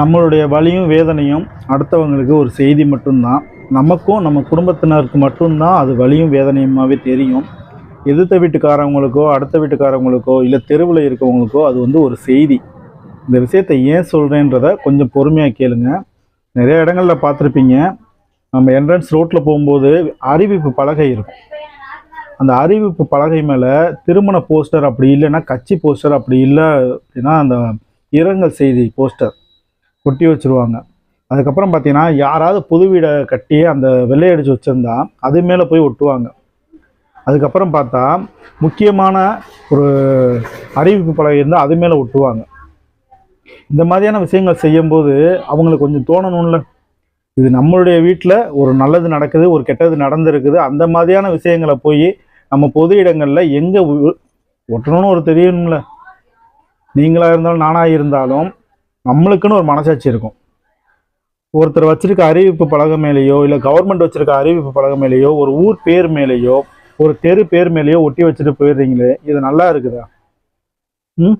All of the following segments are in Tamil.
நம்மளுடைய வலியும் வேதனையும் அடுத்தவங்களுக்கு ஒரு செய்தி மட்டும்தான். நமக்கும் நம்ம குடும்பத்தினருக்கு மட்டும்தான் அது வலியும் வேதனையுமாவே தெரியும். எதிர்த்த வீட்டுக்காரவங்களுக்கோ அடுத்த வீட்டுக்காரவங்களுக்கோ இல்லை தெருவில் இருக்கவங்களுக்கோ அது வந்து ஒரு செய்தி. இந்த விஷயத்தை ஏன் சொல்கிறேன்றத கொஞ்சம் பொறுமையாக கேளுங்க. நிறைய இடங்களில் பார்த்துருப்பீங்க. நம்ம என்ட்ரன்ஸ் ரோட்டில் போகும்போது அறிவிப்பு பலகை இருக்கும். அந்த அறிவிப்பு பலகை மேலே திருமண போஸ்டர் அப்படி இல்லைன்னா கட்சி போஸ்டர் அப்படி இல்லை அப்படின்னா அந்த இரங்கல் செய்தி போஸ்டர். ஒட்டி வச்சுருவாங்க. அதுக்கப்புறம் பார்த்தீங்கன்னா யாராவது புது வீடை கட்டி அந்த வெள்ளை அடிச்சு வச்சுருந்தா அது மேலே போய் ஒட்டுவாங்க. அதுக்கப்புறம் பார்த்தா முக்கியமான ஒரு அறிவிப்பு பலகை இருந்தால் அது மேலே ஒட்டுவாங்க. இந்த மாதிரியான விஷயங்கள் செய்யும்போது அவங்களுக்கு கொஞ்சம் தோணணும்ல. இது நம்மளுடைய வீட்டில் ஒரு நல்லது நடக்குது ஒரு கெட்டது நடந்திருக்குது அந்த மாதிரியான விஷயங்களை போய் நம்ம பொது இடங்களில் எங்கே ஒட்டணும்னு ஒரு தெரியணும்ல நீங்களாக இருந்தாலும் நானாக இருந்தாலும் நம்மளுக்குன்னு ஒரு மனசாட்சி இருக்கும். ஒருத்தர் வச்சிருக்க அறிவிப்பு பலகை மேலேயோ இல்லை கவர்மெண்ட் வச்சிருக்க அறிவிப்பு பலகை மேலேயோ ஒரு ஊர் பேர் மேலேயோ ஒரு தெரு பேர் மேலேயோ ஒட்டி வச்சுட்டு போயிடுறீங்களே இது நல்லா இருக்குதா? ம்?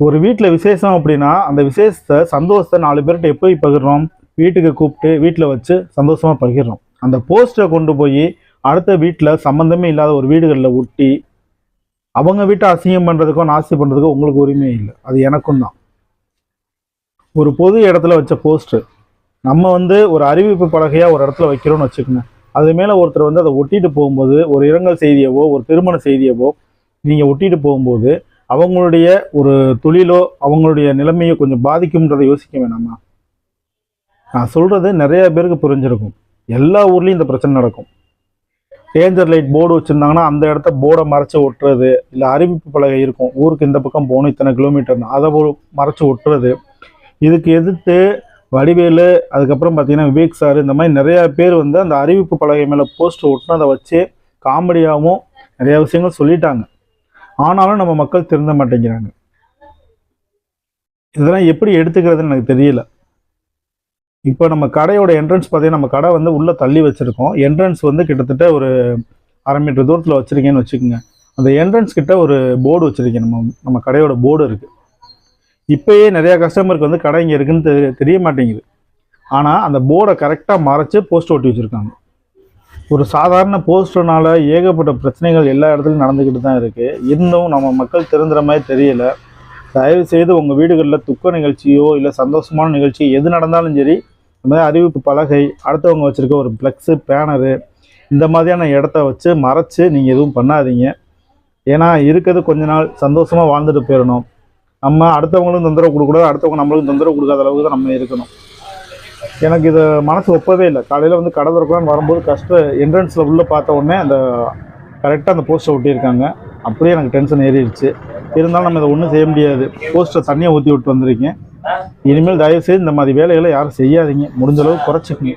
ஒரு வீட்டில் விசேஷம் அப்படின்னா அந்த விசேஷத்தை சந்தோஷத்தை நாலு பேர்கிட்ட எப்போ பகிர்றோம்? வீட்டுக்கு கூப்பிட்டு வீட்டில் வச்சு சந்தோஷமாக பகிர்றோம். அந்த போஸ்டரை கொண்டு போய் அடுத்த வீட்டில் சம்மந்தமே இல்லாத ஒரு வீடுகளில் ஒட்டி அவங்க வீட்டை அசிங்கம் பண்ணுறதுக்கோ நாஸ்தி பண்ணுறதுக்கோ உங்களுக்கு உரிமை இல்லை. அது எனக்கும் தான். ஒரு பொது இடத்துல வச்ச போஸ்ட்டு நம்ம வந்து ஒரு அறிவிப்பு பலகையாக ஒரு இடத்துல வைக்கிறோம்னு வச்சுக்கோங்க. அது மேலே ஒருத்தர் வந்து அதை ஒட்டிட்டு போகும்போது ஒரு இரங்கல் செய்தியவோ ஒரு திருமண செய்தியவோ நீங்கள் ஒட்டிட்டு போகும்போது அவங்களுடைய ஒரு தொழிலோ அவங்களுடைய நிலைமையோ கொஞ்சம் பாதிக்கும்ன்றதை யோசிக்க வேணாமா? நான் சொல்கிறது நிறைய பேருக்கு புரிஞ்சிருக்கும். எல்லா ஊர்லேயும் இந்த பிரச்சனை நடக்கும். டேஞ்சர் லைட் போர்டு வச்சுருந்தாங்கன்னா அந்த இடத்த போர்டை மறைச்சி ஒட்டுறது இல்லை அறிவிப்பு பலகை இருக்கும். ஊருக்கு இந்த பக்கம் போகணும் இத்தனை கிலோமீட்டர்னு. அதை போ மறைச்சு ஒட்டுறது. இதுக்கு எதிர்த்து வடிவேலு அதுக்கப்புறம் பார்த்திங்கன்னா விவேக் சார் இந்த மாதிரி நிறையா பேர் வந்து அந்த அறிவிப்பு பலகை மேலே போஸ்டர் ஒட்டினதை வச்சு காமெடியாகவும் நிறையா விஷயங்கள் சொல்லிட்டாங்க. ஆனாலும் நம்ம மக்கள் திருந்த மாட்டேங்கிறாங்க. இதெல்லாம் எப்படி எடுத்துக்கிறதுன்னு எனக்கு தெரியல. இப்போ நம்ம கடையோட என்ட்ரன்ஸ் பார்த்தீங்கன்னா நம்ம கடை வந்து உள்ளே தள்ளி வச்சுருக்கோம். என்ட்ரன்ஸ் வந்து கிட்டத்தட்ட ஒரு அரை மீட்டர் தூரத்தில் வச்சுருக்கேன்னு வச்சுக்கோங்க. அந்த என்ட்ரன்ஸ் கிட்ட ஒரு போர்டு வச்சுருக்கேன். நம்ம நம்ம கடையோட போர்டு இருக்குது இப்போயே நிறையா கஸ்டமருக்கு வந்து கடை இங்கே இருக்குன்னு தெரிய தெரிய மாட்டேங்குது. ஆனால் அந்த போர்டை கரெக்டாக மறைச்சி போஸ்ட் ஒட்டி வச்சுருக்காங்க. ஒரு சாதாரண போஸ்டர்னால ஏகப்பட்ட பிரச்சனைகள் எல்லா இடத்துலையும் நடந்துக்கிட்டு தான் இருக்குது இருந்தும் நம்ம மக்கள் திறந்துற மாதிரி தெரியலை. தயவு செய்து உங்கள் வீடுகளில் துக்க நிகழ்ச்சியோ இல்லை சந்தோஷமான நிகழ்ச்சி எது நடந்தாலும் சரி இந்த மாதிரி அறிவிப்பு பலகை அடுத்தவங்க வச்சுருக்க ஒரு ஃப்ளெக்ஸு பேனரு இந்த மாதிரியான இடத்த வச்சு மறைச்சு நீங்கள் எதுவும் பண்ணாதீங்க. ஏன்னா இருக்கிறது கொஞ்ச நாள் சந்தோஷமாக வாழ்ந்துட்டு போயிடணும். நம்ம அடுத்தவங்களும் தொந்தரவு கொடுக்கக்கூடாது அடுத்தவங்க நம்மளுக்கும் தொந்தரவு கொடுக்காத அளவுக்கு தான் நம்ம இருக்கணும். எனக்கு இது மனசு ஒப்பவே இல்லை. காலையில் வந்து கடை திறக்கலான்னு வரும்போது கஷ்ட என்ட்ரன்ஸில் உள்ளே பார்த்த உடனே அந்த கரெக்டாக அந்த போஸ்டர் ஒட்டியிருக்காங்க. அப்படியே எனக்கு டென்ஷன் ஏறிடுச்சு. இருந்தாலும் நம்ம இதை ஒன்றும் செய்ய முடியாது. போஸ்டர் தண்ணியை ஊற்றி விட்டு வந்திருக்கேன். இனிமேல் தயவுசெய்து இந்த மாதிரி வேலைகளை யாரும் செய்யாதீங்க. முடிஞ்சளவு குறைச்சிக்கங்க.